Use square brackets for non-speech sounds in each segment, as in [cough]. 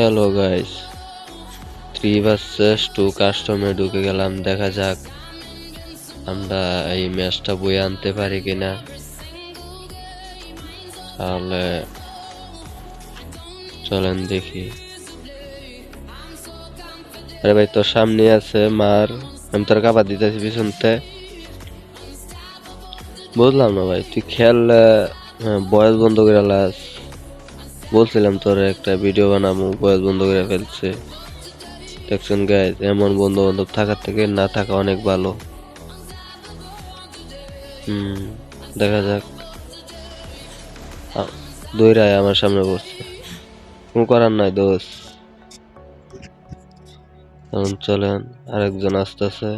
Hello guys three versus two কাস্টমে ঢুকে গেলাম, দেখা যাক আমরা এই ম্যাচটা বয়ে আনতে পারি কিনা। তাহলে চলেন দেখি। আরে ভাই, তোর সামনে আছে মার। আমি তোর কাপড় দিতেছি পিছনতে বুঝলাম না ভাই, তুই খেল বয়স বন্ধ করে লাস। বলছিলাম তোর, একটা ভিডিও বানাবো, বয়স বন্ধ করে ফেলছে। দেখছেন গাইজ এমন বন্ধু বান্ধব থাকার থেকে না থাকা অনেক ভালো। হুম, দেখা যাক। দুই রায় আমার সামনে বসছে। কোনো করার নাই দোষ। এখন চলেন, আরেকজন আসতেছে।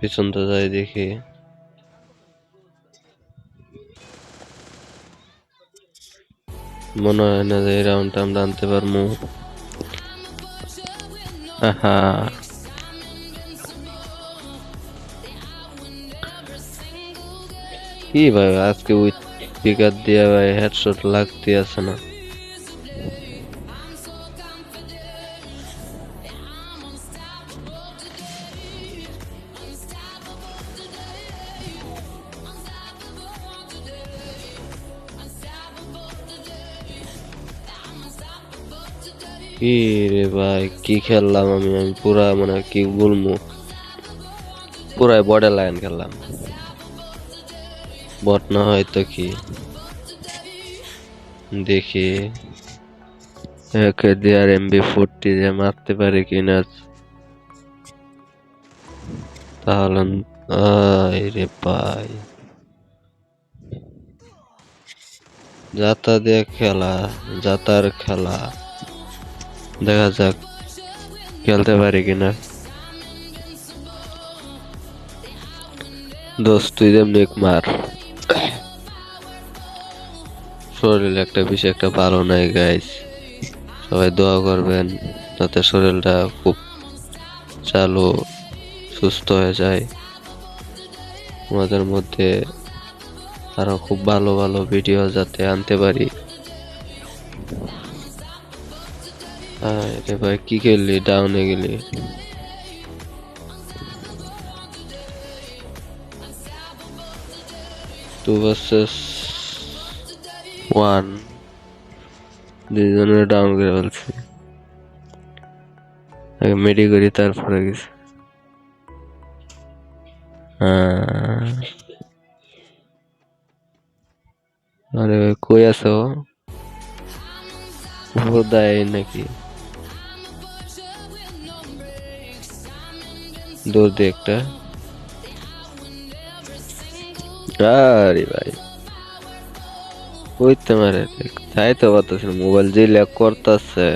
পিছনটা যাই দেখি। মনে হয় না যে এই রাউন্ডটা আমরা আনতে পারব। কি ভাই, আজকে উইথ পিকার দিয়ে ভাই হেডশট লাগতে আছে না। কি রে ভাই, কি খেললাম আমি? আমি পুরা মানে কি বলব? পুরাই বর্ডার লাইন খেললাম। বট না হয়তো কি? দেখি। একে আর এমবি ফোরটি দিয়ে মারতে পারে কিনা? তাহলে রে ভাই। যাতা দিয়ে খেলা, যাতার খেলা। দেখা যাক, খেলতে পারি কিনা। দোস্ত, তুই যেমনি মার। শরীর একটা বেশি একটা ভালো নাই গাইস সবাই দোয়া করবেন, যাতে শরীরটা খুব চালু, সুস্থ হয়ে যায়। আমাদের মধ্যে আরও খুব ভালো ভালো ভিডিও যাতে আনতে পারি। আরে ভাই, কি খেললি? ডাউনে গেলি। টু ভার্সেস ওয়ান দুজনের ডাউন করে ফেলছি। আগে মেডি করি, তারপরে গেছি। আরে কই আছো? উপর দেয় নাকি? দৌড় দে একটা। আরে ভাই। কইতে মারে তাই তো পারতেছি মোবাইল যে ল্যাগ করতেছে।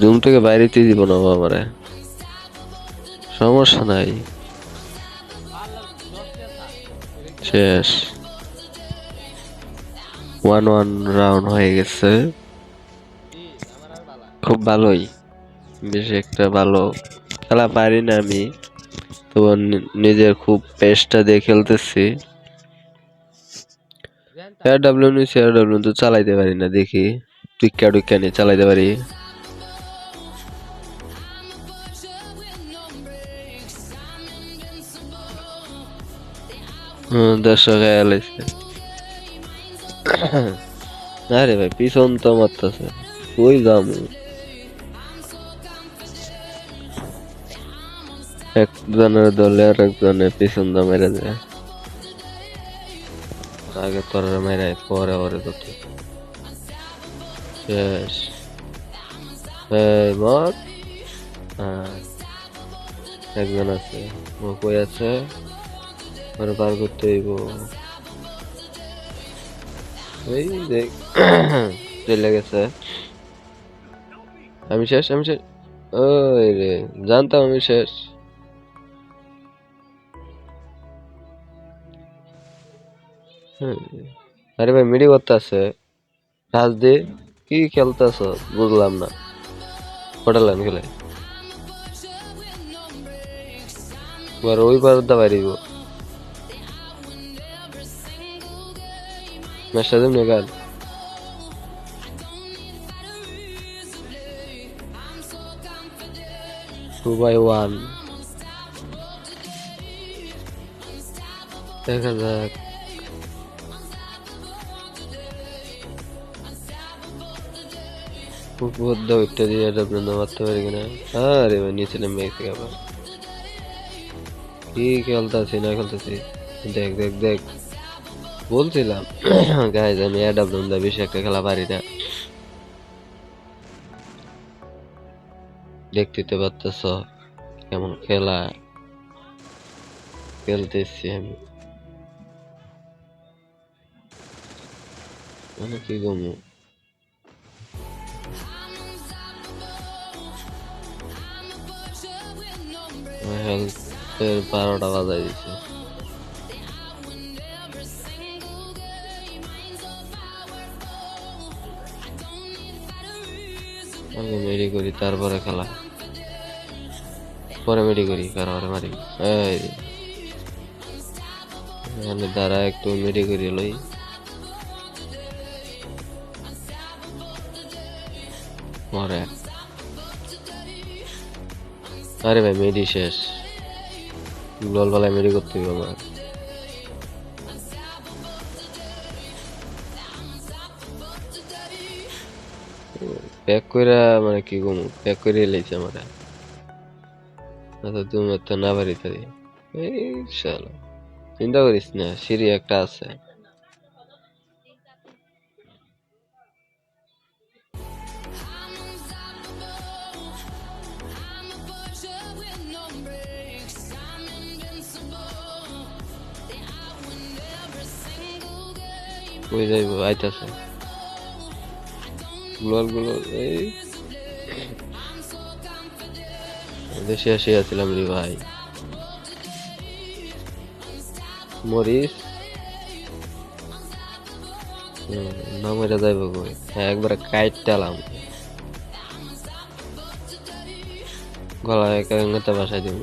জুম থেকে বাইরে দিয়ে দিব না আমারে সমস্যা নাই। শেষ। ওয়ান ওয়ান রাউন্ড হয়ে গেছে। খুব ভালোই। বেশ একটা ভালো খেলা পারি না আমি। তো নিজের খুব পেস্টটা দিয়ে খেলতেছি। এয়ার ডাব্লিউ নিয়েছি এয়ার ডাব্লিউ তো চালাইতে পারি না দেখি। টুইকা টুইকা নিয়ে চালাইতে পারি। দর্শক এলাইছে আরে ভাই, পিছন তো মারতেছে কই যামু? একজনের দলে আর একজনের পিছন দা মেরে দেয়। আগে তোর মেরে, পরে ওরে তো শেষ। মর হ্যাঁ। একজন আছে। ও কই আছে? ওরে পার করতে হইব। এই দেখ [coughs] চলে গেছে। আমি শেষ আমি শেষ। ওই রে, জানতাম আমি শেষ। আরে ভাই, মিডি করতে রাজ দে, কি খেলতেছ? বুঝলাম না। লাইন খেলে? এবার ওই বার দাবাই দিব। ম্যাচটা দিন গাল টু বাই ওয়ান দেখা যাক বুদ্ধ ওইটা দিয়ে বৃন্দ মারতে পারি কিনা আরে ভাই নিচে গেছে আবার কি খেলতেছি না খেলতেছি দেখ দেখ দেখ বলছিলাম [coughs] গাইজ আমি অ্যাডা বৃন্দা বেশি একটা খেলা পারি না। দেখতে পারতেছ কেমন খেলা। খেলতেছি আমি। মানে কি গমু হেলথের বারোটা বাজাই দিছে। আগে মেডি করি, তারপরে খেলা। পরে মেডি করি কারও মারি এখানে দ্বারা একটু মেডি করি লই। মরে আরে ভাই মেডি শেষ। লল বেলায় মেডি করতে হবে আমার। প্যাক কইরা মানে কি গম প্যাক করে লাইছে আমার। তুমি তো না বাড়ি তাই এই শালা চিন্তা করিস না, সিঁড়ি একটা আছে। কই যাইব? আইতাছে। গ্লোয়াল গ্লোয়াল এই দেশে আসে আছিলাম রে ভাই মরিস না মেরে যাইব কই হ্যাঁ একবারে কাইটালাম গলায় একাঙ্গতে বাসায় দিব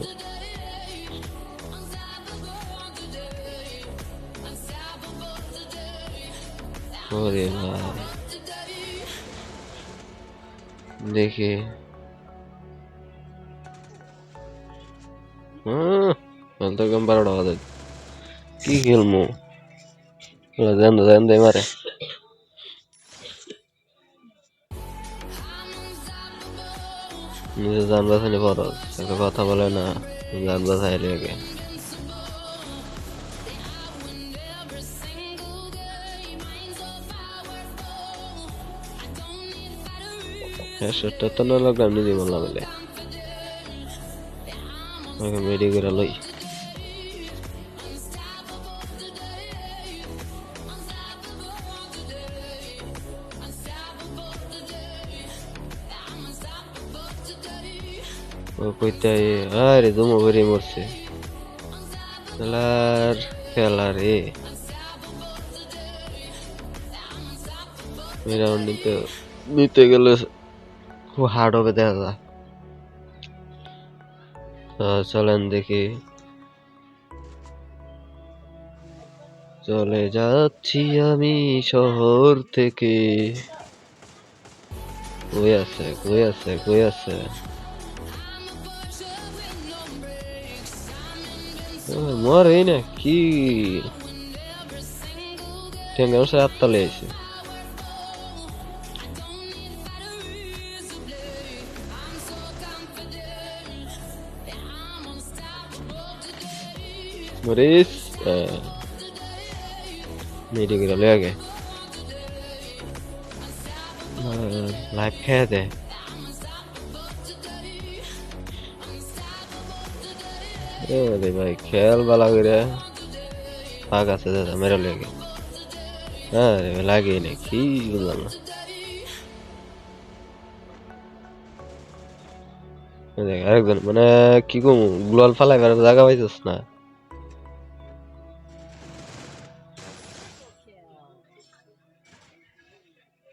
ওরে ভাই দেখি। তো কম বারোটা বাজে। কি খেলমু? দেন দেন দে মারে নিজে বাঁচানি ফরজ একটা কথা বলে না যান বাঁচাইলে আগে হেডশটটা তো না লাগলাম নিজে বলে। আমাকে মেডি করে লই। কইতে আরে দুমো ভরে মরছে। খেলার খেলা রে। রাউন্ড নিতে নিতে গেলে খুব হার্ড হবে দেখা চলেন দেখি। চলে যাচ্ছি আমি শহর থেকে। কই আছে কই আছে কই আছে? মরে না কি ঠেঙ্গার সে আত্মালে আছে Moris মেডি করে লয়ে আগে লাইফ খেয়ে দে রে ভাই খেয়াল বালা করে পাক আছে দাদা মেরে লেগে হ্যাঁ রে লাগে না কি বুঝলাম না দেখ আরেকজন মানে কি কম গ্লোয়াল ফালাইবার জায়গা পাইছিস না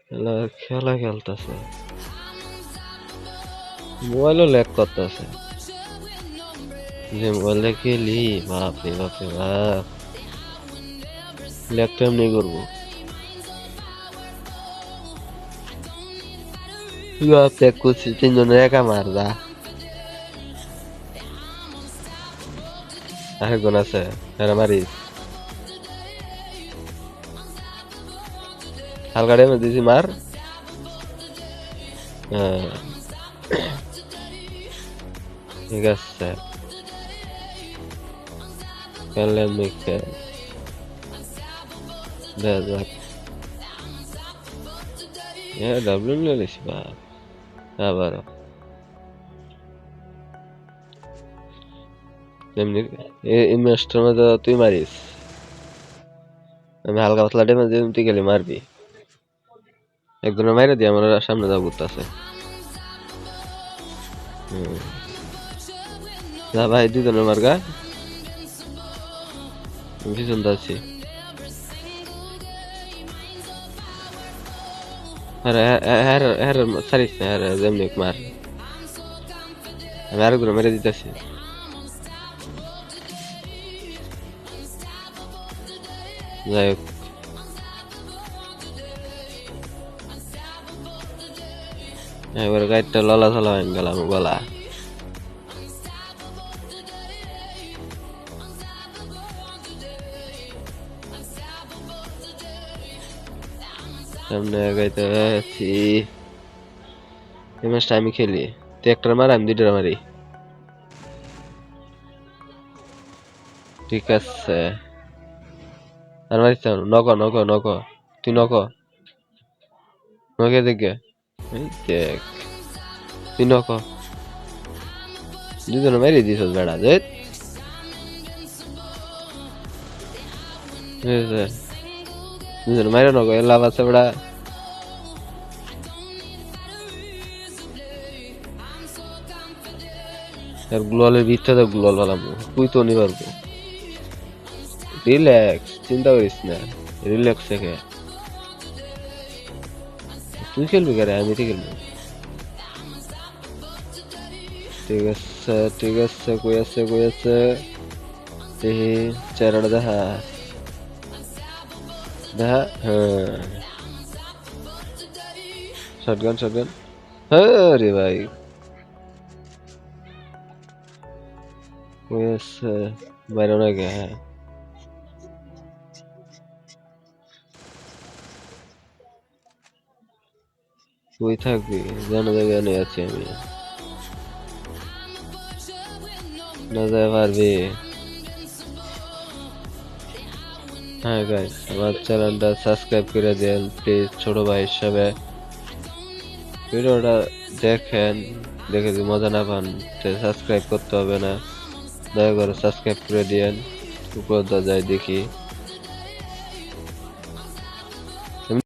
খেলা খেলা খেলতেছে। মোবাইলও ল্যাগ করতেছে। যে মোবাইলে খেলি বাপ রে বাপ। রে বাপ ল্যাগ তো এমনি করব। বাপ ত্যাগ করছি তিনজনে একা মার যা আরেকজন আছে, এরা মারিস। হালকা ড্যামেজ দিছি মার হ্যাঁ ঠিক আছে খেললে মেখে দেখা যাক হ্যাঁ ডাবলু নিয়ে নিস বাপ আবার এমনি এই ম্যাচটার মধ্যে তুই মারিস আমি হালকা পাতলা ড্যামেজ দিয়ে তুই গেলে মারবি একজনের মাইরে দিয়ে আমার সামনে যাব আছে যা ভাই, দুজনের মার্গা পিছন আছি। আরে না হ্যাঁ যেমনি মার। আমি আরেকগুলো মেরে দিতেছি। যাই হোক। এবার গাড়িটা ললা চলা হয়ে গেলাম গলা। সামনে গাইতে আছি। এই ম্যাচটা আমি খেলি। তুই একটা মার, আমি দুইটা মারি। ঠিক আছে। আর মারিস। Knock knock knock. তুই নক। নকে দেখে এই দেখ তুই নক দুজনে মারি দিছ বেড়া যে দুজনে মারি নক লাভ আছে বেড়া আর গ্লোয়ালের ভিতরে গ্লোয়াল বানাবো তুই তো নি পারব রিল্যাক্স চিন্তা করিস না রিল্যাক্স থেকে তুই খেলবি কারে আমি তো খেলব ঠিক আছে ঠিক আছে কই আছে কই আছে দেখি চেহারাটা দেখা দেখা হ্যাঁ শটগান তুই থাকবি জানা জানে আছি আমি। না যায় পারবি। হ্যাঁ গাইস আমার চ্যানেলটা সাবস্ক্রাইব করে দেন প্লিজ ছোট ভাই হিসাবে। ভিডিওটা দেখেন, দেখে যদি মজা না পান সাবস্ক্রাইব করতে হবে না। দয়া করে সাবস্ক্রাইব করে দিয়েন উপর যায় দেখি।